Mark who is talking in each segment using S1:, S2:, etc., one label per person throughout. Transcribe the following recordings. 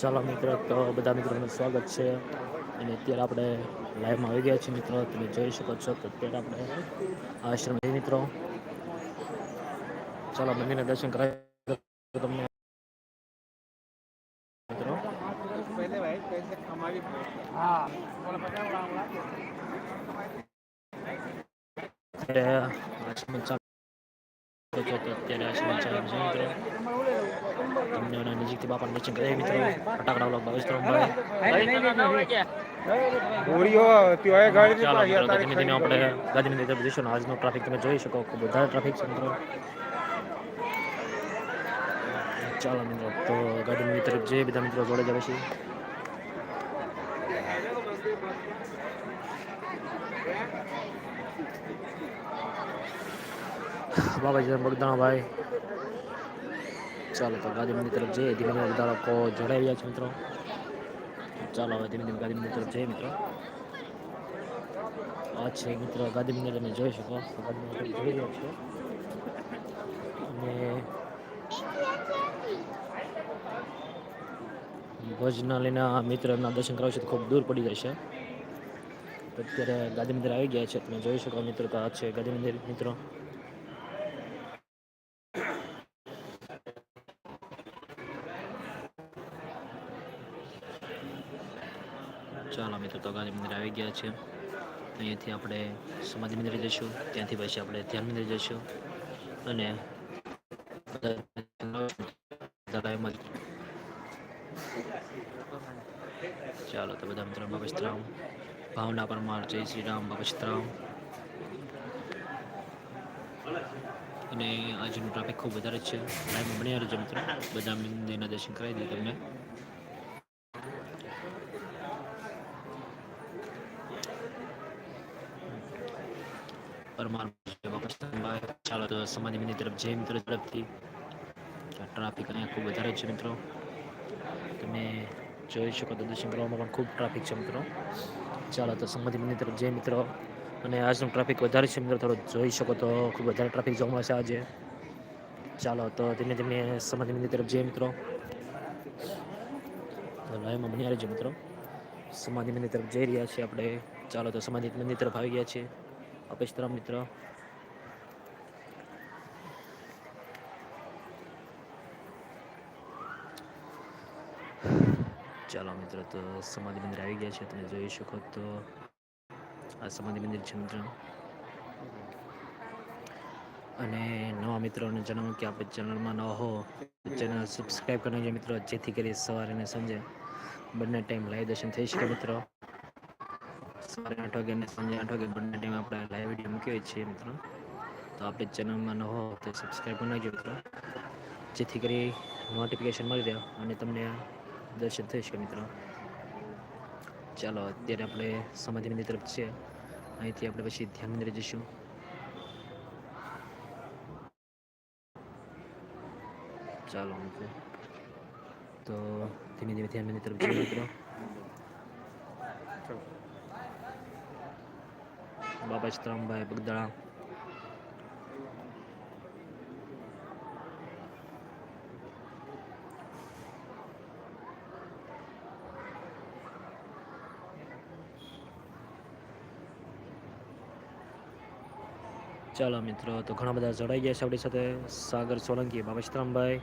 S1: ચાલો મિત્રો તો બધા મિત્રોનું સ્વાગત છે. અને અત્યારે આપણે લાઈવમાં આવી ગયા છીએ મિત્રો. તમે જોઈ શકો છો કે અત્યારે આપણે આશ્રમ છે મિત્રો. ચાલો મંદિરના દર્શન કરાવી તમને. મિત્રો. અત્યારે આશ્રમ ચાલુ છે તો અત્યારે આશ્રમ ચાલુ છે મિત્રો તમને નજીકથી બાપાના દર્શન કરાવી મિત્રો ફટાકડા મિત્રો તો ધીમે ધીમે આપણે ગાંધીનગર તરફ જઈશું આજનો ટ્રાફિક તમે જોઈ શકો ખૂબ વધારે ટ્રાફિક છે મિત્રો. ચાલો મિત્રો તો ગાંધીનગર તરફ જઈએ બધા મિત્રો જોડે જ છે. બાબાજી બગદાણા ભાઈ ચાલો તો ગાંધી મંદિર તરફ જઈએ ધીમે ધીમે બધા લોકો જોડાઈ રહ્યા છે મિત્રો ચાલો હવે ધીમે ધીમે ગાંધી મંદિર તરફ જઈએ મિત્રો આ છે મિત્રો ગાંધી મંદિર તમે જોઈ શકો ગાંધી મંદિર જોઈ રહ્યો છો અને ભોજનાલયના મિત્રના દર્શન કરાવશે તો ખૂબ દૂર પડી જશે તો અત્યારે ગાંધી મંદિર આવી ગયા છે તમે જોઈ શકો મિત્રો તો આ છે ગાંધી મંદિર મિત્રો તો મંદિર આવી ગયા છે. અહીંયાથી આપણે સમાધિ મંદિરે જઈશું. ત્યાંથી પછી આપણે ધ્યાન મંદિર જઈશું. અને. ચાલો તો બધા મિત્રો બાબસ્તરામ ભાવના પરમાર જય શ્રી રામ બાબસ્તરામ અને આજનું ટ્રાફિક ખૂબ વધારે છે. બની રહ્યો રહેજો મિત્રો. બધા મંદિરના દર્શન કરાવી દઈએ તમને. ચાલો તો સમાજ મંદિર તરફ જય મિત્રો તરફથી ટ્રાફિક અહીંયા ખૂબ વધારે છે મિત્રો. તમે જોઈ શકો તો દર્શન કરવામાં પણ ખૂબ ટ્રાફિક છે મિત્રો. ચાલો તો સમાધિ મંદિર તરફ જય મિત્રો. અને આજનું ટ્રાફિક વધારે છે મિત્રો. થોડો જોઈ શકો તો ખૂબ વધારે ટ્રાફિક જોવા મળશે આજે. ચાલો તો ધીમે ધીમે સમાધિ મંદિર તરફ જઈએ મિત્રો. લાઈવમાં બની રહેજો મિત્રો. સમાધિ મંદિર તરફ જઈ રહ્યા છીએ આપણે. ચાલો તો સમાધિ મંદિર તરફ આવી ગયા છીએ. અપેશ તરફ મિત્રો ચાલો મિત્રો તો સમાધિ મંદિર આવી ગયા છે તમે જોઈ શકો તો આ સમાધિ મંદિર છે મિત્રો અને નવા મિત્રોને જણાવું કે આપણે ચેનલમાં ન હો ચેનલ સબસ્ક્રાઈબ કરવાની મિત્રો જેથી કરી સવારે અને સાંજે બંને ટાઈમ લાઈવ દર્શન થઈ શકે મિત્રો સવારે આઠ વાગે અને સાંજે આઠ વાગે બંને ટાઈમ આપણે લાઈવ વીડિયો મૂકીએ છીએ મિત્રો. તો આપણે ચેનલમાં ન હો તો સબસ્ક્રાઈબ કરી નાખજો મિત્રો. જેથી કરી નોટિફિકેશન મળી રહ્યો અને તમને દર્શન થઈ શકે મિત્રો. ચાલો, અત્યારે આપણે સમાધિ મંદિર તરફ છે અહીંથી આપણે પછી ધ્યાન મંદિરે જઈશું. ચાલો તો ધીમે ધીમે ધ્યાન મંદિર તરફ જઈએ મિત્રો. બાબા ચિત્રામભાઈ બગદાણા. ચાલો મિત્રો, તો ઘણા બધા જોડાઈ ગયા છે આપણી સાથે. સાગર સોલંકી બાબા ચિત્રામભાઈ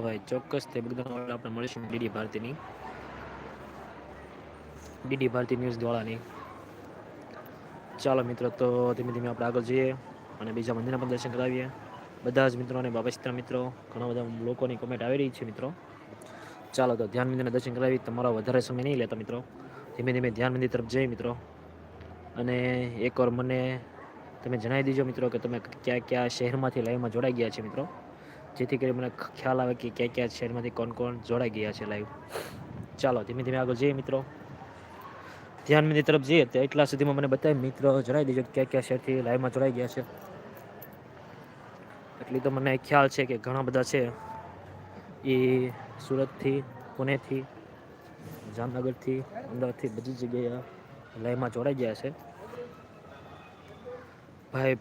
S1: હા ભાઈ ચોક્કસ તે બધા આપણે મળીશું ડીડી ભારતીની. ડીડી ભારતી ન્યૂઝ દ્વારાની ચાલો મિત્રો, તો ધીમે ધીમે આપણે આગળ જઈએ અને બીજા મંદિરના પણ દર્શન કરાવીએ. બધા જ મિત્રો અને બાબા મિત્રો, ઘણા બધા લોકોની કોમેન્ટ આવી રહી છે મિત્રો. ચાલો તો ધ્યાન મંદિરના દર્શન કરાવી તમારો વધારે સમય નહીં લેતા મિત્રો. ધીમે ધીમે ધ્યાન મંદિર તરફ જઈએ મિત્રો. અને એકવાર મને તમે જણાવી દીજો મિત્રો કે તમે કયા કયા શહેરમાંથી લાઈવમાં જોડાઈ ગયા છે મિત્રો. જેથી કરી મને ખ્યાલ આવે કે ક્યાં ક્યાં શહેરમાંથી કોણ કોણ જોડાઈ ગયા છે લાઈવ ચાલો, ધીમે ધીમે આગળ જઈએ મિત્રો. ધ્યાન મંદિર તરફ જઈએ તો એટલા સુધીમાં મને બતાવી મિત્રો જણાવી દેજો ક્યાં કયા શહેરથી લાઈવમાં જોડાઈ ગયા છે. એટલી તો મને ખ્યાલ છે કે ઘણા બધા છે. એ સુરતથી, પુણેથી, જામનગરથી, અમદાવાદથી બધી જગ્યાએ લાઈવમાં જોડાઈ ગયા છે. ભાઈ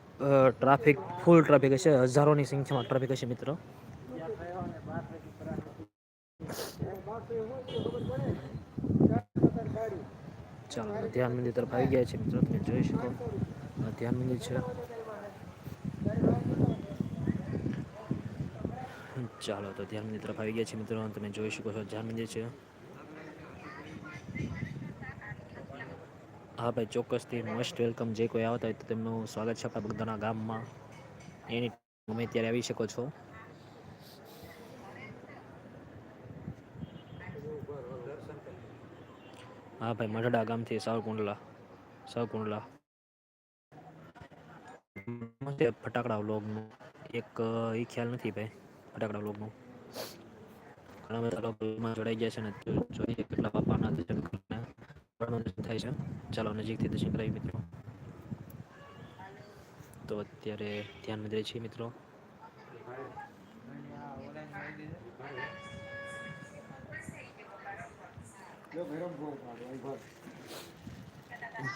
S1: ટ્રાફિક ફૂલ ટ્રાફિક હશે, હજારોની સંખ્યામાં ટ્રાફિક હશે મિત્રો. ચાલો ધ્યાન મંદિર તરફ આવી ગયા છે મિત્રો, તમે જોઈ શકો. ધ્યાન મંદિર છે. ચાલો, તો ધ્યાન મંદિર તરફ આવી ગયા છે મિત્રો, તમે જોઈ શકો છો, ધ્યાન મંદિર છે. હા ભાઈ, ચોક્કસથી મોસ્ટ વેલકમ જે કોઈ આવતા હોય તો તેમનું સ્વાગત છે આપણા બગદાણા ગામમાં. એની તમે ત્યારે આવી શકો છો. હા ભાઈ, મઢડા ગામથી સાવકુંડલા સાવકુંડલા ફટાકડા વ્લોગનું. એક એ ખ્યાલ નથી ભાઈ, ફટાકડા વ્લોગનું. ઘણા બધા જોડાઈ ગયા છે ને જોઈએ કેટલા બાપાના દર્શન ઘણા દર્શન થાય છે. ચાલો, નજીકથી દર્શન કરાવી મિત્રો. તો અત્યારે ધ્યાન મંદિરે છીએ મિત્રો.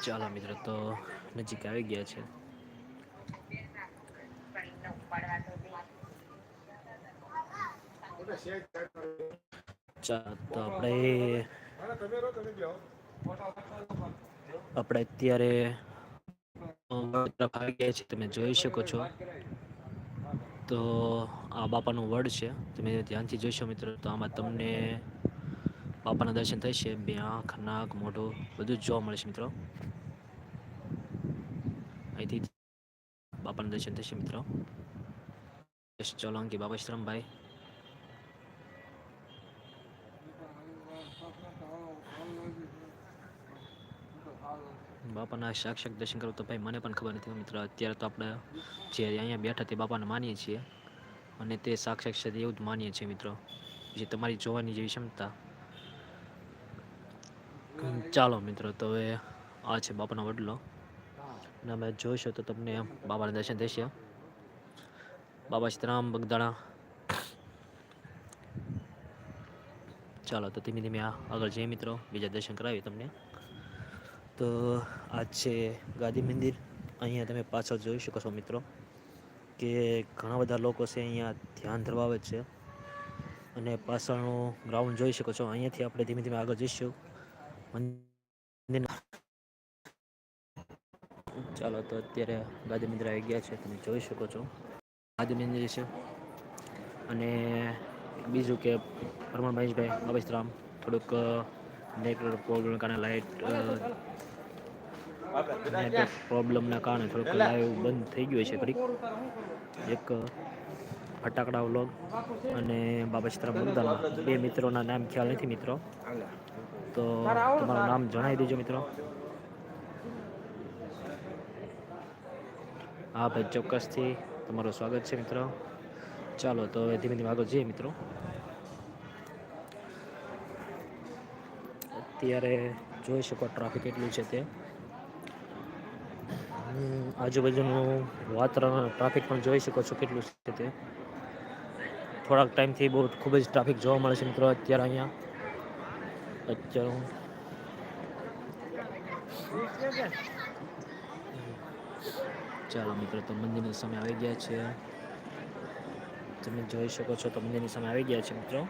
S1: ચાલો મિત્રો, તો નજીક આવી ગયા છે. ચાલો, તો આપણે આપણે અત્યારે તરફ આવી છીએ. તમે જોઈ શકો છો. તો આ બાપાનું વડ છે. તમે ધ્યાનથી જોઈશો મિત્રો, તો આમાં તમને બાપાના દર્શન થશે. બે આંખ, નાક, મોઢું, બધું જ જોવા મળશે મિત્રો. અહીંથી બાપાના દર્શન થશે મિત્રો. ચોલંકી બાબાશ્રમભાઈ બાપાના સાક્ષાત દર્શન કરો તો ભાઈ મને પણ ખબર નથી મિત્રો. અત્યારે તો આપણે જે અહીંયા બેઠા તે બાપાને માનીએ છીએ અને તે સાક્ષાત છે એવું જ માનીએ છીએ મિત્રો. જે તમારી જોવાની જેવી ક્ષમતા. ચાલો મિત્રો, તો હવે આ છે બાપાનો વડલો. અને અમે જોઈશો તો તમને બાબાના દર્શન થશે. બાબા સીતારામ બગદાણા. ચાલો તો ધીમે ધીમે આગળ જઈએ મિત્રો. બીજા દર્શન કરાવીએ તમને. તો આ છે ગાંધી મંદિર. અહીંયા તમે પાછળ જોઈ શકો છો મિત્રો કે ઘણા બધા લોકો છે અહીંયા ધ્યાન ધરવા છે. અને પાછળનું ગ્રાઉન્ડ જોઈ શકો છો. અહીંયાથી આપણે ધીમે ધીમે આગળ જઈશું. મંદિર ચાલો તો અત્યારે ગાંધી મંદિર આવી ગયા છે. તમે જોઈ શકો છો. ગાંધી મંદિર છે. અને બીજું કે પરમાણ મહેશભાઈ બાબેશરામ થોડુંક નેટવર્ક પ્રોબ્લેમ કારણે લાઇટ નેટવર્ક પ્રોબ્લેમના કારણે થોડુંક લાઈવ બંધ થઈ ગયું છે ઘડીક. એક ફટાકડા વ્લોગ અને બાબા સીતારામ બગદાણા બે મિત્રોના નામ ખ્યાલ નથી મિત્રો. તો તમારું નામ જણાવી દેજો મિત્રો. હા ભાઈ ચોક્કસથી તમારું સ્વાગત છે મિત્રો. ચાલો તો હવે ધીમે ધીમે આગળ જઈએ મિત્રો. અત્યારે જોઈ શકો ટ્રાફિક કેટલું છે તે. આજુબાજુનું વાતાવરણ ટ્રાફિક પણ જોઈ શકો છો કેટલું છે તે. થોડાક ટાઈમથી બહુ ખૂબ જ ટ્રાફિક જોવા મળે છે મિત્રો અત્યારે અહીંયા. અત્યારે ચાલો મિત્રો, તો મંદિરની સામે આવી ગયા છે. તમે જોઈ શકો છો તો મંદિરની સામે આવી ગયા છે મિત્રો.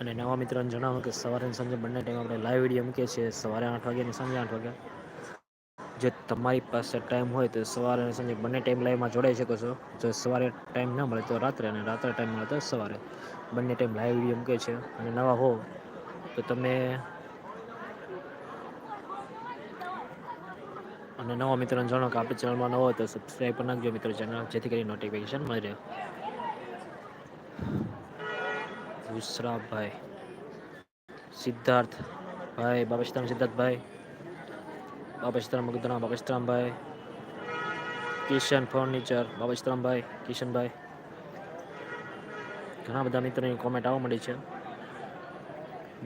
S1: અને નવા મિત્રોને જણાવો કે સવારે અને સાંજે બંને ટાઈમ આપણે લાઈવ વીડિયો મૂકીએ છીએ. સવારે આઠ વાગે અને સાંજે આઠ વાગે જે તમારી પાસે ટાઈમ હોય તો સવારે અને સાંજે બંને ટાઈમ લાઈવમાં જોડાઈ શકો છો. જો સવારે ટાઈમ ના મળે તો રાત્રે અને રાત્રે ટાઈમ મળે તો સવારે. બંને ટાઈમ લાઈવ વીડિયો મૂકે છે અને નવા હો, તો તમે અને નવા મિત્રોને જણાવો કે આપણી ચેનલમાં નવો હોય તો સબસ્ક્રાઈબ પણ નાખજો મિત્રો ચેનલ જેથી કરી નોટિફિકેશન મળી. રહે બુસરાભાઈ સિદ્ધાર્થ ભાઈ બાબેશ્રામ સિદ્ધાર્થભાઈ. બાબા સીતારામ મગદરા કિશન ફર્નિચર બાબેશ્રામભાઈ કિશનભાઈ. ઘણા બધા મિત્રોની કોમેન્ટ આવવા મળી છે.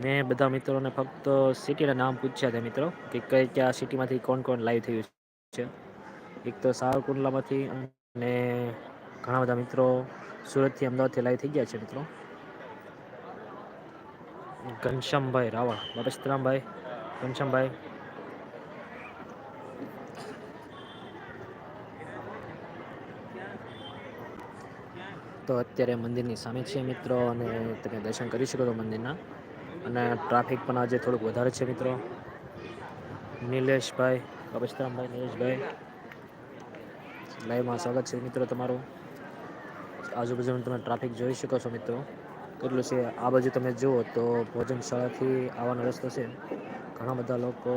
S1: મેં બધા મિત્રોને ફક્ત સિટીના નામ પૂછ્યા છે મિત્રો, કે કઈ કયા સિટીમાંથી કોણ કોણ લાઈવ થયું છે. એક તો સાવરકુંડલામાંથી અને ઘણા બધા મિત્રો સુરતથી અમદાવાદથી લાઈવ થઈ ગયા છે મિત્રો. ઘનશ્યામભાઈ રાવણ બાપા સીતરામભાઈ ઘનશ્યામભાઈ. તો અત્યારે મંદિરની સામે છે મિત્રો અને તમે દર્શન કરી શકો છો મંદિરના. અને ટ્રાફિક પણ આજે થોડુંક વધારે છે મિત્રો. નિલેશભાઈ બાપા સીતરામભાઈ નિલેશભાઈ લાઈવમાં સ્વાગત છે મિત્રો તમારું. આજુબાજુનું તમે ટ્રાફિક જોઈ શકો છો મિત્રો. કેટલું છે? આ બાજુ તમે જુઓ તો ભોજનશાળાથી આવવાનો રસ્તો છે. ઘણા બધા લોકો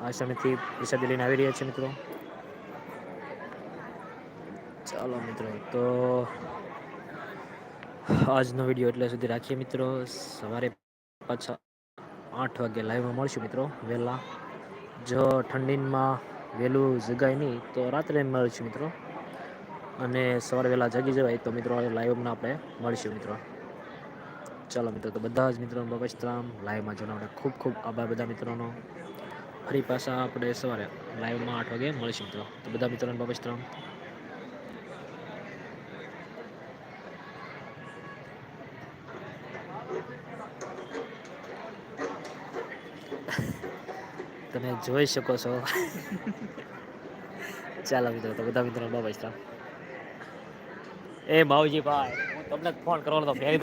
S1: આસામેથી પ્રસાદી લઈને આવી રહ્યા છે મિત્રો. ચાલો મિત્રો, તો આજનો વીડિયો એટલે સુધી રાખીએ મિત્રો. સવારે પાછા આઠ વાગે લાઈવમાં મળશું મિત્રો, વહેલા. જો ઠંડીમાં વહેલું જગાય નહીં, તો રાત્રે મળશું મિત્રો. અને સવારે વહેલા જાગી જવાય તો મિત્રો લાઈવમાં આપણે મળીશું મિત્રો. ચાલો મિત્રો, તો બધા જ મિત્રોનો બાબસ્તરામ લાઈવમાં જોવા માટે ખૂબ ખૂબ આભાર બધા મિત્રોનો. ફરી પાછા આપણે સવારે લાઈવમાં આઠ વાગે મળીશું મિત્રો. તો બધા મિત્રોનો બાબસ્તરામ તમે જોઈ શકો છો. ચાલો મિત્રો, તો બધા મિત્રો બાબા એ બાઉજી ભાઈ હું તમને ફોન કરવાનો તો